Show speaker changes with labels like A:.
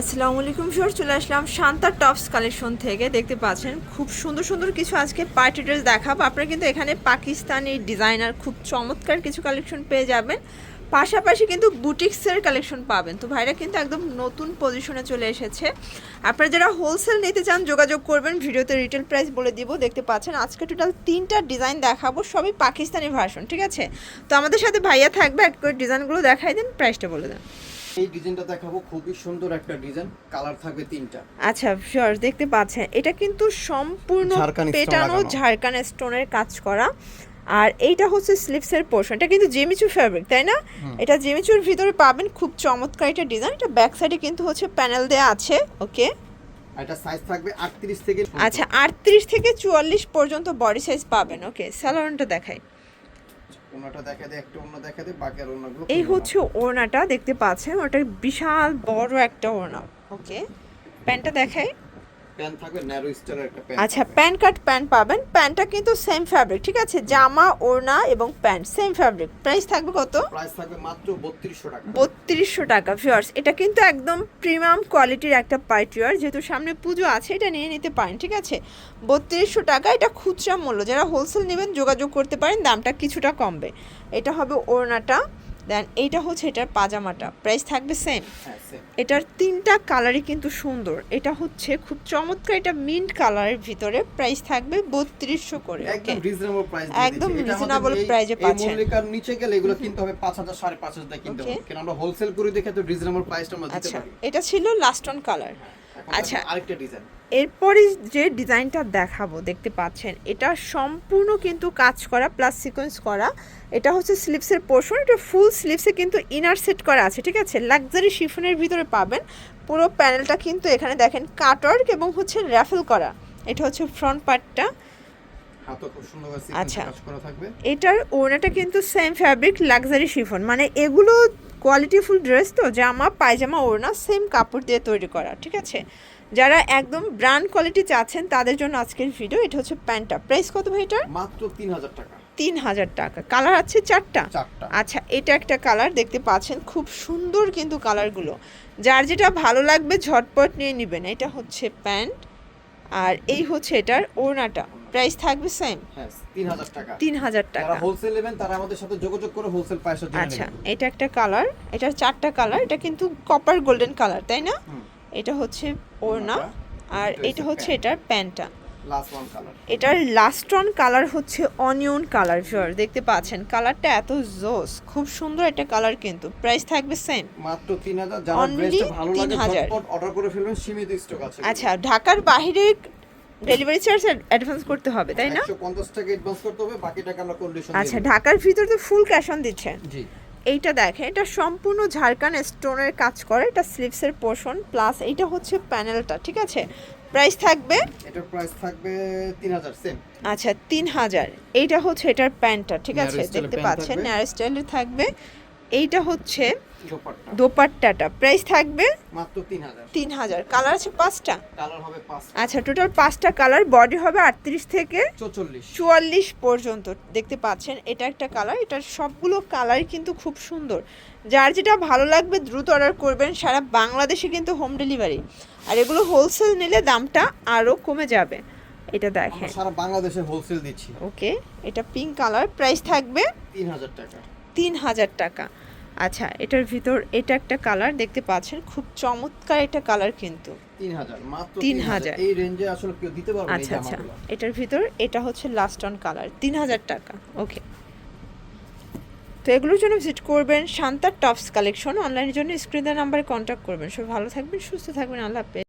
A: আসসালামু আলাইকুম স্যার চলে আসলাম শান্তা টপস কালেকশন থেকে। দেখতে পাচ্ছেন, খুব সুন্দর সুন্দর কিছু আজকে পার্টি ড্রেস দেখাবো। আপনারা কিন্তু এখানে পাকিস্তানি ডিজাইনার খুব চমৎকার কিছু কালেকশন পেয়ে যাবেন। পাশাপাশি কিন্তু বুটিক্সের কালেকশন পাবেন। তো ভাইরা কিন্তু একদম নতুন পজিশনে চলে এসেছে। আপনারা যারা হোলসেল নিতে চান, যোগাযোগ করবেন। ভিডিওতে রিটেল প্রাইস বলে দিব। দেখতে পাচ্ছেন, আজকে টোটাল তিনটা ডিজাইন দেখাবো, সবই পাকিস্তানি ভার্সন ঠিক আছে? তো আমাদের সাথে ভাইয়া থাকবে, এক করে ডিজাইনগুলো দেখাই দেন প্রাইসটা বলে দেন।
B: এই ডিজাইনটা দেখাবো খুবই সুন্দর একটা ডিজাইন কালার থাকবে তিনটা।
A: আচ্ছা শিওর দেখতে পাচ্ছেন এটা কিন্তু সম্পূর্ণ পেটানো। ঝাড়খান স্টোনের কাজ করা। আর এইটা হচ্ছে স্লিপসের পোর্শন এটা কিন্তু জেমিচু ফ্যাব্রিক তাই না? এটা জেমিচুর ভিতরে পাবেন খুব চমৎকার একটা ডিজাইন এটা ব্যাক সাইডে কিন্তু হচ্ছে প্যানেল দেয়া আছে ওকে
B: এটা সাইজ থাকবে 38 থেকে
A: আচ্ছা আটত্রিশ থেকে চুয়াল্লিশ পর্যন্ত বডি সাইজ পাবেন ওকে স্যালোনটা দেখাই।
B: ওনাটা দেখা দেয় একটা দেখা দেয় বাকি আর অন্যগুলো
A: এই হচ্ছে ওড়নাটা দেখতে পাচ্ছেন ওটা বিশাল বড় একটা ওড়না। ওকে প্যান্টটা দেখাই।
B: প্যান্ট থাকবে ন্যারো স্টাইলের একটা প্যান্ট
A: আচ্ছা প্যান্ট কাট প্যান্ট পাবেন। প্যান্টটা কিন্তু সেম ফ্যাব্রিক ঠিক আছে? জামা ওড়না এবং প্যান্ট সেম ফ্যাব্রিক প্রাইস থাকবে কত?
B: প্রাইস থাকবে মাত্র 3200 টাকা।
A: বত্রিশশো টাকা ভিউয়ার্স এটা কিন্তু একদম প্রিমিয়াম কোয়ালিটির একটা পার্টিওয়ার যেহেতু সামনে পুজো আছে এটা নিয়ে নিতে পারেন ঠিক আছে? বত্রিশশো টাকা এটা খুচরা মূল্য। যারা হোলসেল নেবেন যোগাযোগ করতে পারেন দামটা কিছুটা কমবে। এটা হবে ওড়নাটা। দেন এইটা হচ্ছে এটার পাজামাটা। প্রাইস থাকবে সেম
B: হ্যাঁ
A: এটার তিনটা কালারই কিন্তু সুন্দর। এটা হচ্ছে খুব চমৎকার এটা মিন্ট কালারের ভিতরে প্রাইস থাকবে বত্রিশশো করে
B: একদম রিজনেবল প্রাইস
A: একদম price এ পাচ্ছেন।
B: মূল্যের নিচে গেলে এগুলো কিনতে হবে 5000 5500 টাকা কিনতে হবে কারণ আমরা হোলসেল করে দেখে তো রিজনেবল প্রাইসটা আমরা দিতে
A: আচ্ছা।
B: পারি।
A: এটা ছিল লাস্ট অন কালার আচ্ছা।
B: আরেকটা ডিজাইন
A: এরপরে যে ডিজাইনটা দেখাবো দেখতে পাচ্ছেন এটা সম্পূর্ণ কিন্তু কাজ করা প্লাস সিকোয়েন্স করা। এটা হচ্ছে স্লিপসের পোর্শন এটা ফুল স্লিপসে কিন্তু ইনার সেট করা আছে ঠিক আছে? লাক্সারি শিফনের ভিতরে পাবেন। পুরো প্যানেলটা কিন্তু এখানে দেখেন কাটওয়ার্ক এবং হচ্ছে র্যাফেল করা। এটা হচ্ছে ফ্রন্ট পার্টটা আচ্ছা। এটার ওড়নাটা কিন্তু সেম ফ্যাব্রিক লাক্সারি শিফন মানে এগুলো কোয়ালিটিফুল ড্রেস তো জামা পায়জামা ওড়না সেম কাপড় দিয়ে তৈরি করা ঠিক আছে? যারা একদম ব্র্যান্ড কোয়ালিটি চাচ্ছেন তাদের জন্য আজকের ভিডিও এটা হচ্ছে প্যান্টটা। প্রাইস কত ভাই এটার?
B: মাত্র 3000 টাকা।
A: তিন হাজার টাকা। কালার আছে চারটা? আচ্ছা এটা একটা কালার দেখতে পাচ্ছেন খুব সুন্দর কিন্তু কালারগুলো যার যেটা ভালো লাগবে ঝটপট নিয়ে নেবেন। এটা হচ্ছে প্যান্ট আর এই হচ্ছে এটার ওড়নাটা। প্রাইস থাকবে সেম
B: হ্যাঁ 3000 টাকা।
A: তিন হাজার টাকা।
B: যারা হোলসেল নেবেন তারা আমাদের সাথে যোগাযোগ করে হোলসেল প্রাইসে জেনে
A: আচ্ছা এটা একটা কালার এটা চারটা কালার এটা কিন্তু কপার গোল্ডেন কালার তাই না? এটা হচ্ছে ওড়না আর
B: এটা হচ্ছে
A: এটার প্যান্টটা।
B: লাস্ট ওয়ান কালার
A: এটার লাস্ট অন কালার হচ্ছে অনিয়ন কালার ভিউয়ার দেখতে পাচ্ছেন। কালারটা এত জোস খুব সুন্দর একটা কালার কিন্তু। প্রাইস থাকবে সেম
B: মাত্র 3000 যারা
A: Only
B: ড্রেসটা ভালো লাগে ঝটপট অর্ডার করে ফেলবেন সীমিত স্টক আছে।
A: আচ্ছা ঢাকার বাইরে ডেলিভারি চার্জ অ্যাডভান্স করতে হবে তাই না?
B: 150 টাকা অ্যাডভান্স করতে হবে বাকি টাকা আমরা কন্ডিশন
A: আচ্ছা ঢাকার ভিতর তো ফুল ক্যাশ অন দিচ্ছেন
B: জি।
A: এইটা দেখেন এটা সম্পূর্ণ ঝাড়খান স্টোনের কাজ করে এটা স্লিপসের পোর্শন প্লাস এইটা হচ্ছে প্যানেলটা ঠিক আছে? প্রাইস থাকবে?
B: এটার প্রাইস থাকবে 3000 সেম
A: আচ্ছা তিন হাজার। এইটা হচ্ছে এটার প্যান্টটা ঠিক আছে? দেখতে পাচ্ছেন। নেয়ার স্টাইলের থাকবে। এইটা হচ্ছে দোপাট্টাটা। প্রাইস থাকবে
B: মাত্র 3000
A: তিন হাজার কালার আছে পাঁচটা?
B: কালার হবে 5
A: আচ্ছা টোটাল পাঁচটা কালার বডি হবে আটত্রিশ থেকে
B: 44
A: চুয়াল্লিশ পর্যন্ত। দেখতে পাচ্ছেন এটা একটা কালার এটার সবগুলো কালারই কিন্তু খুব সুন্দর। যার যেটা ভালো লাগবে দ্রুত অর্ডার করবেন সারা বাংলাদেশে কিন্তু হোম ডেলিভারি আর এগুলো হোলসেল নিলে দামটা আরও কমে যাবে। এটা দেখেন।
B: সারা বাংলাদেশে হোলসেল দিচ্ছি।
A: ওকে এটা পিঙ্ক কালার প্রাইস থাকবে
B: 3000 টাকা।
A: তিন হাজার টাকা। আচ্ছা এটার ভিতর এটা একটা কালার দেখতে পাচ্ছেন খুব চমৎকার একটা কালার কিন্তু।
B: 3000 মাত্র
A: 3000
B: 3000 এই রেঞ্জে আসলে কেউ দিতে পারবে
A: আচ্ছা আচ্ছা। এটার ভিতর এটা হচ্ছে লাস্ট অন কালার তিন হাজার টাকা। ওকে তো এগুলোর জন্য ভিজিট করবেন শান্তার টপস কালেকশন অনলাইনের জন্য স্ক্রিনের নাম্বারে কন্ট্যাক্ট করবেন। সব ভালো থাকবেন সুস্থ থাকবেন। আল্লাহ হাফেজ।